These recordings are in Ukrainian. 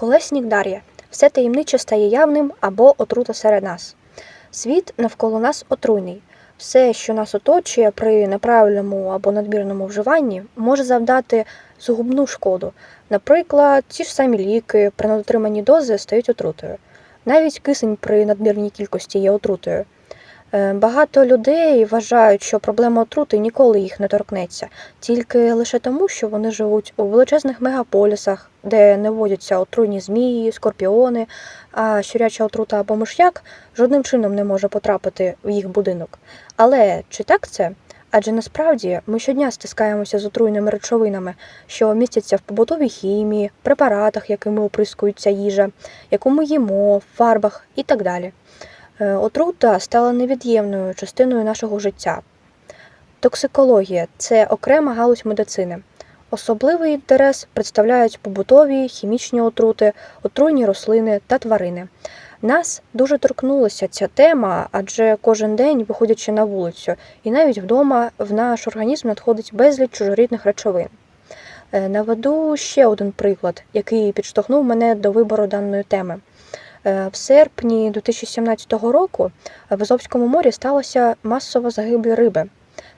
Колеснік Дар'я. Все таємниче стає явним або отрута серед нас. Світ навколо нас отруйний. Все, що нас оточує при неправильному або надмірному вживанні, може завдати згубну шкоду. Наприклад, ті ж самі ліки при недотриманні дози стають отрутою. Навіть кисень при надмірній кількості є отрутою. Е, Багато людей вважають, що проблема отрути ніколи їх не торкнеться, тільки лише тому, що вони живуть у величезних мегаполісах, де не водяться отруйні змії, скорпіони, а щуряча отрута або миш'як жодним чином не може потрапити в їх будинок. Але чи так це? Адже насправді ми щодня стискаємося з отруйними речовинами, що містяться в побутовій хімії, препаратах, якими оприскується їжа, яку ми їмо, в фарбах і так далі. Е, Отрута стала невід'ємною частиною нашого життя. Токсикологія це окрема галузь медицини. Особливий інтерес представляють побутові, хімічні отрути, отруйні рослини та тварини. Нас дуже торкнулася ця тема, адже кожен день, виходячи на вулицю, і навіть вдома в наш організм надходить безліч чужорідних речовин. Е, Наведу ще один приклад, який підштовхнув мене до вибору даної теми. Е, В серпні 2017 року в Азовському морі сталося масова загибель риби.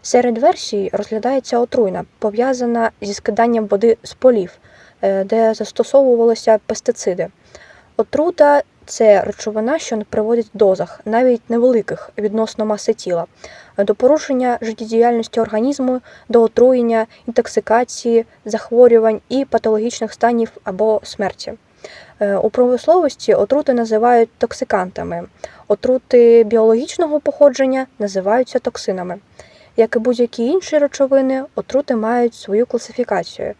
Серед версій розглядається отруйна, пов'язана зі скиданням води з полів, е, де застосовувалися пестициди. Отрута це речовина, що приводить в дозах, навіть невеликих відносно маси тіла, до порушення життєдіяльності організму, до отруєння, інтоксикації, захворювань і патологічних станів або смерті. Е, У промисловості отрути називають токсикантами, отрути біологічного походження називаються токсинами. Як і будь-які інші речовини, отрути мають свою класифікацію.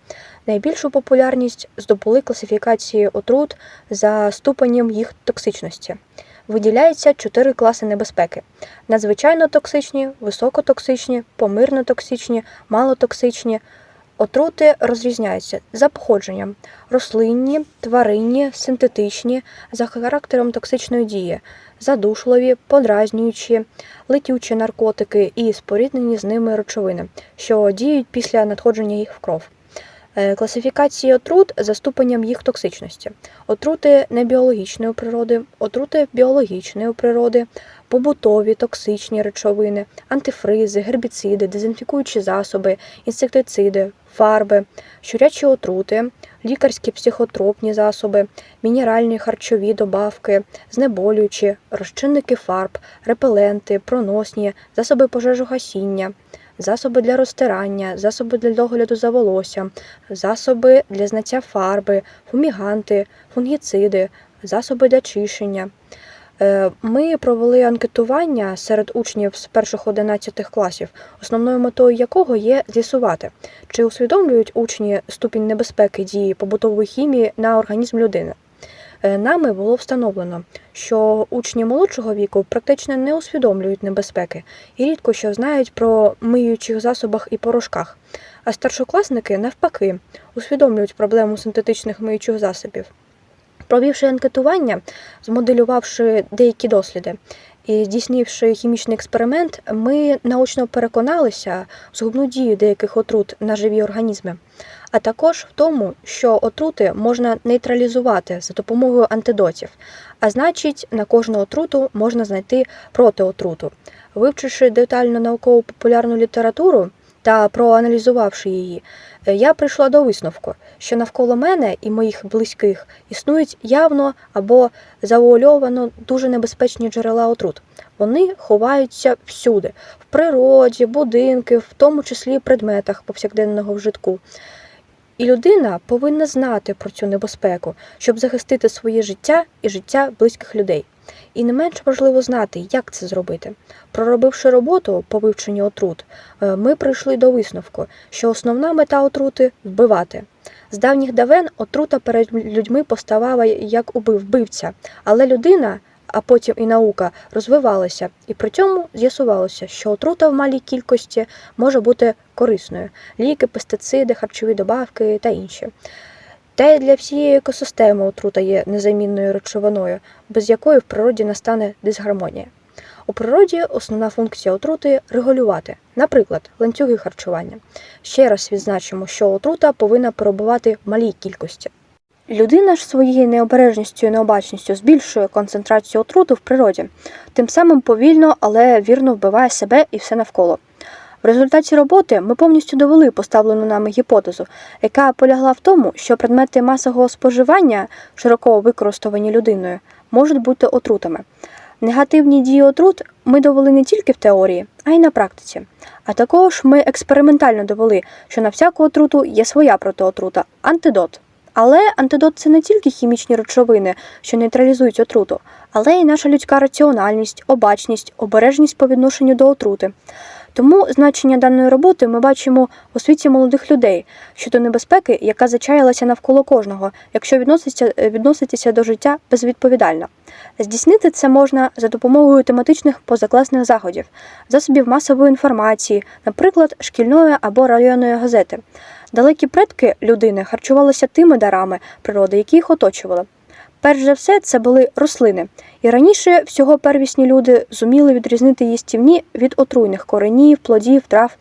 Найбільшу популярність здобули класифікації отрут за ступенем їх токсичності. Виділяється чотири класи небезпеки: надзвичайно токсичні, високотоксичні, помирно токсичні, малотоксичні. Отрути розрізняються за походженням: рослинні, тваринні, синтетичні, за характером токсичної дії, задушливі, подразнюючі, летючі наркотики і споріднені з ними речовини, що діють після надходження їх в кров. Е, Класифікації отрут за ступенем їх токсичності: отрути небіологічної природи, отрути біологічної природи, побутові токсичні речовини, антифризи, гербіциди, дезінфікуючі засоби, інсектициди, фарби, щурячі отрути, лікарські психотропні засоби, мінеральні харчові добавки, знеболюючі, розчинники фарб, репеленти, проносні, засоби пожежогасіння, засоби для розтирання, засоби для догляду за волоссям, засоби для зняття фарби, фуміганти, фунгіциди, засоби для чищення. Е, Ми провели анкетування серед учнів з перших 11 класів, основною метою якого є з'ясувати, чи усвідомлюють учні ступінь небезпеки дії побутової хімії на організм людини. Е, Нами було встановлено, що учні молодшого віку практично не усвідомлюють небезпеки і рідко що знають про миючих засобах і порошках, а старшокласники, навпаки, усвідомлюють проблему синтетичних миючих засобів. Провівши анкетування, змоделювавши деякі досліди і здійснивши хімічний експеримент, ми наочно переконалися в згубну дію деяких отрут на живі організми, а також в тому, що отрути можна нейтралізувати за допомогою антидотів, а значить, на кожну отруту можна знайти протиотруту. Вивчивши детально науково популярну літературу та проаналізувавши її, е, я прийшла до висновку, що навколо мене і моїх близьких існують явно або завуальовано дуже небезпечні джерела отрут. Вони ховаються всюди, в природі, будинки, в тому числі предметах повсякденного вжитку. І людина повинна знати про цю небезпеку, щоб захистити своє життя і життя близьких людей. І не менш важливо знати, як це зробити. Проробивши роботу по вивченню отрут, е, ми прийшли до висновку, що основна мета отрути вбивати. З давніх давен отрута перед людьми поставала як вбивця, але людина, а потім і наука розвивалася, і при цьому з'ясувалося, що отрута в малій кількості може бути корисною: ліки, пестициди, харчові добавки та інші. Та й для всієї екосистеми отрута є незамінною речовиною, без якої в природі настане дисгармонія. У природі основна функція отрути регулювати, наприклад, ланцюги харчування. Ще раз відзначимо, що отрута повинна перебувати в малій кількості. Людина ж своєю необережністю і необачністю збільшує концентрацію отруту в природі, тим самим повільно, але вірно вбиває себе і все навколо. Результаті роботи ми повністю довели поставлену нами гіпотезу, яка полягла в тому, що предмети масового споживання, широко використані людиною, можуть бути отрутами. Негативні дії отрут ми довели не тільки в теорії, а й на практиці. А також ми експериментально довели, що на всяку отруту є своя протиотрута антидот. Але антидот це не тільки хімічні речовини, що нейтралізують отруту, але й наша людська раціональність, обачність, обережність по відношенню до отрути. Тому значення даної роботи ми бачимо у світі молодих людей щодо небезпеки, яка зачаялася навколо кожного, якщо відноситься, відноситися до життя безвідповідально. Здійснити це можна за допомогою тематичних позакласних заходів, засобів масової інформації, наприклад, шкільної або районної газети. Далекі предки людини харчувалися тими дарами природи, які їх оточували. Перш за все, це були рослини, і раніше всього первісні люди зуміли відрізнити їстівні від отруйних коренів, плодів, трав.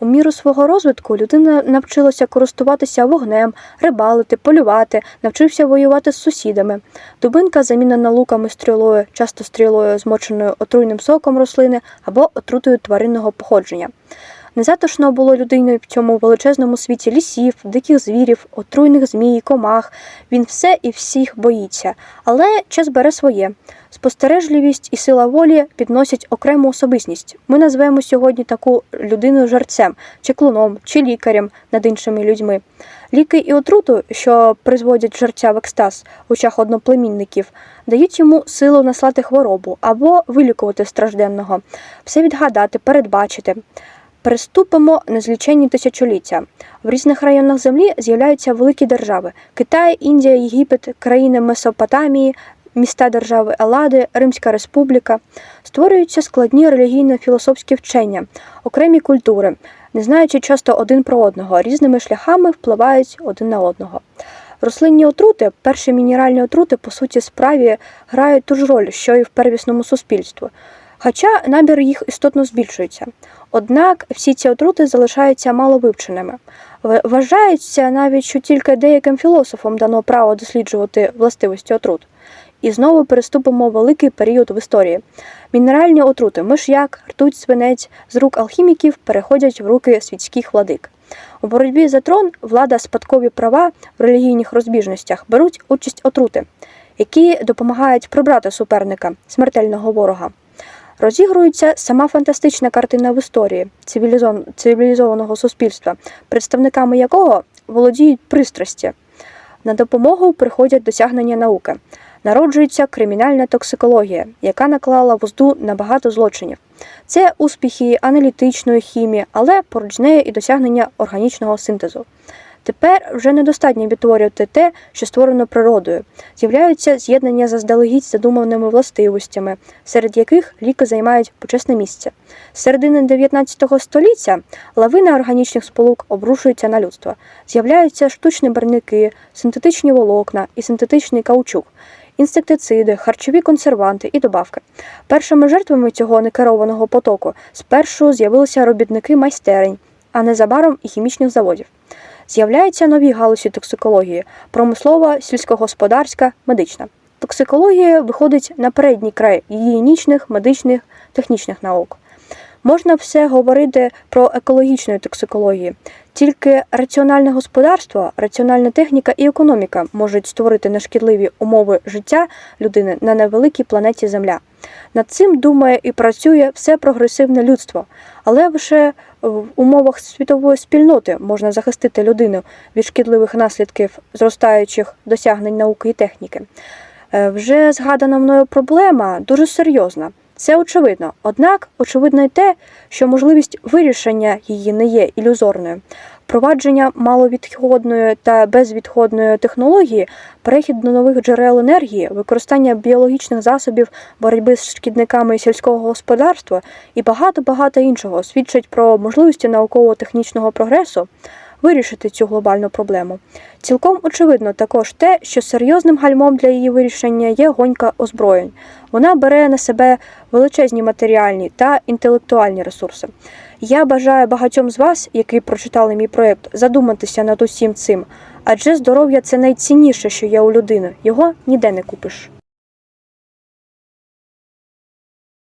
У міру свого розвитку людина навчилася користуватися вогнем, рибалити, полювати, навчився воювати з сусідами. Дубинка замінена луками стрілою, часто стрілою, змоченою отруйним соком рослини або отрутою тваринного походження. Незатишно було людиною в цьому величезному світі лісів, диких звірів, отруйних змій, комах. Він все і всіх боїться, але час бере своє. Спостережливість і сила волі підносять окрему особистість. Ми назвемо сьогодні таку людину жарцем, чи клоном, чи лікарем над іншими людьми. Ліки і отруту, що призводять жерця в екстаз в очах одноплемінників, дають йому силу наслати хворобу або вилікувати стражденного, все відгадати, передбачити. Переступимо незліченні тисячоліття. В різних районах землі з'являються великі держави: Китай, Індія, Єгипет, країни Месопотамії, міста держави Елади, Римська Республіка. Створюються складні релігійно-філософські вчення, окремі культури, не знаючи часто один про одного, різними шляхами впливають один на одного. Рослинні отрути, перші мінеральні отрути, по суті, справі грають ту ж роль, що і в первісному суспільстві. Хоча набір їх істотно збільшується. Однак всі ці отрути залишаються маловивченими. Вважається навіть, що тільки деяким філософам дано право досліджувати властивості отрут. І знову переступимо великий період в історії. Мінеральні отрути, миш'як, ртуть, свинець з рук алхіміків переходять в руки світських владик. У боротьбі за трон влада спадкові права в релігійних розбіжностях беруть участь отрути, які допомагають прибрати суперника, смертельного ворога. Розігрується сама фантастична картина в історії цивілізованого суспільства, представниками якого володіють пристрасті. На допомогу приходять досягнення науки. Народжується кримінальна токсикологія, яка наклала вузду на багато злочинів. Це успіхи аналітичної хімії, але поруч нею і досягнення органічного синтезу. Тепер вже недостатньо відтворювати те, що створено природою. З'являються з'єднання заздалегідь задуманими властивостями, серед яких ліки займають почесне місце. З середини 19 століття лавина органічних сполук обрушується на людство. З'являються штучні барники, синтетичні волокна і синтетичний каучук. Інсектициди, харчові консерванти і добавки. Першими жертвами цього некерованого потоку спершу з'явилися робітники майстерень, а незабаром і хімічних заводів. З'являються нові галузі токсикології промислова, сільськогосподарська, медична. Токсикологія виходить на передній край гігієнічних, медичних, технічних наук. Можна все говорити про екологічну токсикологію. Тільки раціональне господарство, раціональна техніка і економіка можуть створити нешкідливі умови життя людини на невеликій планеті Земля. Над цим думає і працює все прогресивне людство, але лише в умовах світової спільноти можна захистити людину від шкідливих наслідків зростаючих досягнень науки і техніки. Е, вже згадана мною проблема дуже серйозна. Це очевидно. Однак очевидно й те, що можливість вирішення її не є ілюзорною. Впровадження маловідходної та безвідходної технології, перехід до нових джерел енергії, використання біологічних засобів боротьби з шкідниками сільського господарства і багато багато іншого свідчать про можливості науково-технічного прогресу вирішити цю глобальну проблему. Цілком очевидно також те, що серйозним гальмом для її вирішення є гонька озброєнь. Вона бере на себе величезні матеріальні та інтелектуальні ресурси. Я бажаю багатьом з вас, які прочитали мій проєкт, задуматися над усім цим, Адже здоров'я це найцінніше, що є у людини, його ніде не купиш.